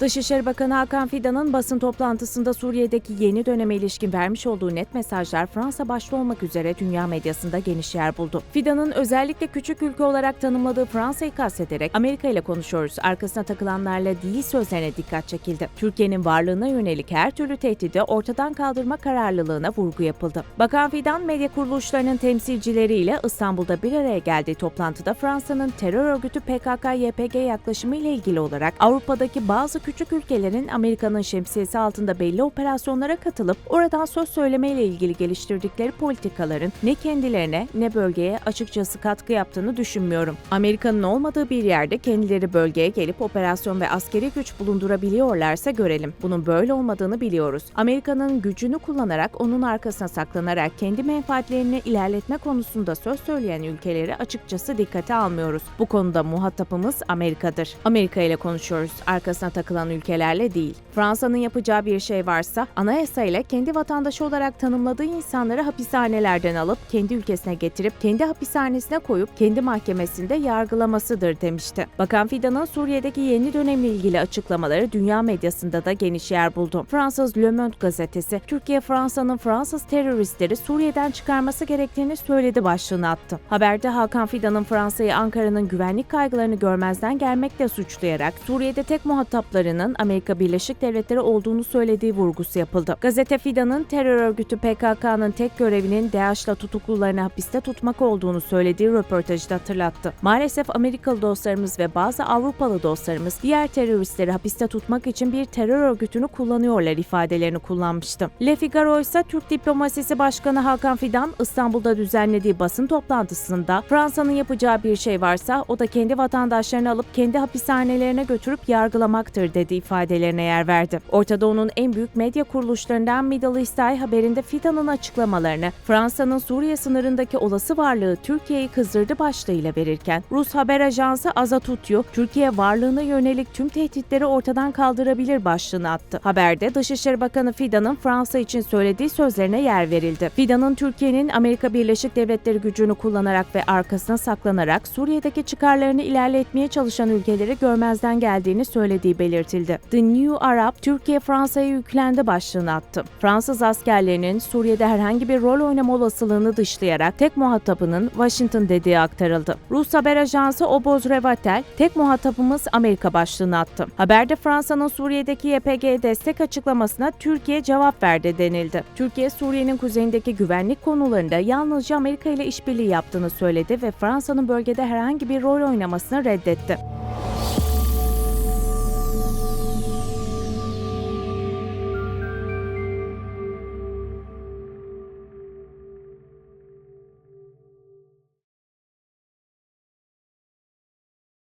Dışişleri Bakanı Hakan Fidan'ın basın toplantısında Suriye'deki yeni döneme ilişkin vermiş olduğu net mesajlar Fransa başta olmak üzere dünya medyasında geniş yer buldu. Fidan'ın özellikle küçük ülke olarak tanımladığı Fransa'yı kastederek Amerika ile konuşuyoruz, arkasına takılanlarla değil sözlerine dikkat çekildi. Türkiye'nin varlığına yönelik her türlü tehdidi ortadan kaldırma kararlılığına vurgu yapıldı. Bakan Fidan, medya kuruluşlarının temsilcileriyle İstanbul'da bir araya geldiği toplantıda Fransa'nın terör örgütü PKK-YPG yaklaşımı ile ilgili olarak Avrupa'daki bazı küçük ülkelerin Amerika'nın şemsiyesi altında belli operasyonlara katılıp oradan söz söylemeyle ilgili geliştirdikleri politikaların ne kendilerine ne bölgeye açıkçası katkı yaptığını düşünmüyorum. Amerika'nın olmadığı bir yerde kendileri bölgeye gelip operasyon ve askeri güç bulundurabiliyorlarsa görelim. Bunun böyle olmadığını biliyoruz. Amerika'nın gücünü kullanarak onun arkasına saklanarak kendi menfaatlerini ilerletme konusunda söz söyleyen ülkeleri açıkçası dikkate almıyoruz. Bu konuda muhatapımız Amerika'dır. Amerika ile konuşuyoruz. Arkasına takılan ülkelerle değil. Fransa'nın yapacağı bir şey varsa anayasa ile kendi vatandaşı olarak tanımladığı insanları hapishanelerden alıp kendi ülkesine getirip kendi hapishanesine koyup kendi mahkemesinde yargılamasıdır demişti. Bakan Fidan'ın Suriye'deki yeni dönemle ilgili açıklamaları dünya medyasında da geniş yer buldu. Fransız Le Monde gazetesi, Türkiye Fransa'nın Fransız teröristleri Suriye'den çıkarması gerektiğini söyledi başlığını attı. Haberde Hakan Fidan'ın Fransa'yı Ankara'nın güvenlik kaygılarını görmezden gelmekle suçlayarak Suriye'de tek muhataplarının Amerika Birleşik Devletleri olduğunu söylediği vurgusu yapıldı. Gazete Fidan'ın terör örgütü PKK'nın tek görevinin DAEŞ'la tutuklularını hapiste tutmak olduğunu söylediği röportajda hatırlattı. Maalesef Amerikalı dostlarımız ve bazı Avrupalı dostlarımız diğer teröristleri hapiste tutmak için bir terör örgütünü kullanıyorlar ifadelerini kullanmıştı. Le Figaro ise Türk Diplomasisi Başkanı Hakan Fidan İstanbul'da düzenlediği basın toplantısında Fransa'nın yapacağı bir şey varsa o da kendi vatandaşlarını alıp kendi hapishanelerine götürüp yargılamaktır dedi ifadelerine yer verdi. Orta Doğu'nun en büyük medya kuruluşlarından Middle East Eye haberinde Fidan'ın açıklamalarını Fransa'nın Suriye sınırındaki olası varlığı Türkiye'yi kızdırdı başlığıyla verirken Rus haber ajansı Azatutyu, Türkiye varlığına yönelik tüm tehditleri ortadan kaldırabilir başlığını attı. Haberde Dışişleri Bakanı Fidan'ın Fransa için söylediği sözlerine yer verildi. Fidan'ın Türkiye'nin Amerika Birleşik Devletleri gücünü kullanarak ve arkasına saklanarak Suriye'deki çıkarlarını ilerletmeye çalışan ülkeleri görmezden geldiğini söylediği belirtildi. The New Arab, Türkiye Fransa'ya yüklendi başlığını attı. Fransız askerlerinin Suriye'de herhangi bir rol oynama olasılığını dışlayarak tek muhatabının Washington dediği aktarıldı. Rus haber ajansı Oboz Revatel, tek muhatabımız Amerika başlığını attı. Haberde Fransa'nın Suriye'deki YPG'ye destek açıklamasına Türkiye cevap verdi denildi. Türkiye, Suriye'nin kuzeyindeki güvenlik konularında yalnızca Amerika ile işbirliği yaptığını söyledi ve Fransa'nın bölgede herhangi bir rol oynamasını reddetti.